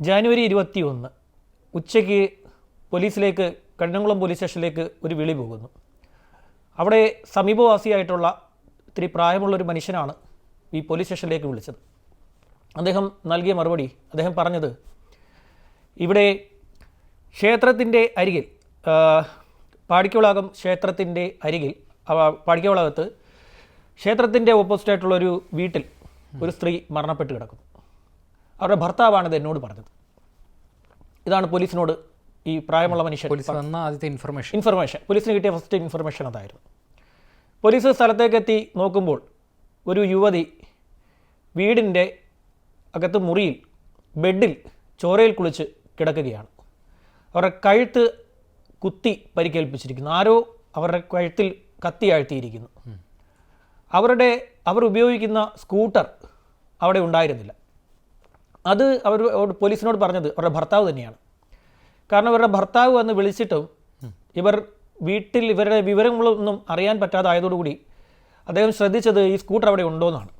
ജാനുവരി ഇരുപത്തി ഒന്ന് ഉച്ചയ്ക്ക് പോലീസിലേക്ക് കണ്ണംകുളം പോലീസ് സ്റ്റേഷനിലേക്ക് ഒരു വിളി പോകുന്നു. അവിടെ സമീപവാസിയായിട്ടുള്ള ഇത്തിരി പ്രായമുള്ളൊരു മനുഷ്യനാണ് ഈ പോലീസ് സ്റ്റേഷനിലേക്ക് വിളിച്ചത്. അദ്ദേഹം നൽകിയ മറുപടി അദ്ദേഹം പറഞ്ഞത് ഇവിടെ ക്ഷേത്രത്തിന്റെ അരികിൽ പാടിക്കവളാകം ക്ഷേത്രത്തിന്റെ അരികിൽ പാടിക്കവളകത്ത് ക്ഷേത്രത്തിന്റെ ഓപ്പോസിറ്റായിട്ടുള്ളൊരു വീട്ടിൽ ഒരു സ്ത്രീ മരണപ്പെട്ട് കിടക്കുന്നു. അവരുടെ ഭർത്താവാണിത് എന്നോട് പറഞ്ഞത്. ഇതാണ് പോലീസിനോട് ഈ പ്രായമുള്ള മനുഷ്യൻ പോലീസ് വന്ന ആദ്യത്തെ ഇൻഫർമേഷൻ ഇൻഫർമേഷൻ പോലീസിന് കിട്ടിയ ഫസ്റ്റ് ഇൻഫർമേഷൻ അതായിരുന്നു. പോലീസ് സ്ഥലത്തേക്ക് എത്തി നോക്കുമ്പോൾ ഒരു യുവതി വീടിന്റെ അകത്ത് മുറിയിൽ ബെഡിൽ ചോരയിൽ കുളിച്ച് കിടക്കുകയാണ്. അവരുടെ കഴുത്ത് കുത്തി പരിക്കേൽപ്പിച്ചിരിക്കുന്നു. ആരോ അവരുടെ കഴുത്തിൽ കത്തി ആഴ്ത്തിയിരിക്കുന്നു. അവരുടെ അവർ ഉപയോഗിക്കുന്ന സ്കൂട്ടർ അവിടെ ഉണ്ടായിരുന്നില്ല. അത് അവർ പോലീസിനോട് പറഞ്ഞത് അവരുടെ ഭർത്താവ് തന്നെയാണ്. കാരണം ഇവരുടെ ഭർത്താവ് വന്ന് വിളിച്ചിട്ടും ഇവർ വീട്ടിൽ ഇവരുടെ വിവരങ്ങളൊന്നും അറിയാൻ പറ്റാതായതോടുകൂടി അദ്ദേഹം ശ്രദ്ധിച്ചത് ഈ സ്കൂട്ടർ അവിടെ ഉണ്ടോയെന്നാണ്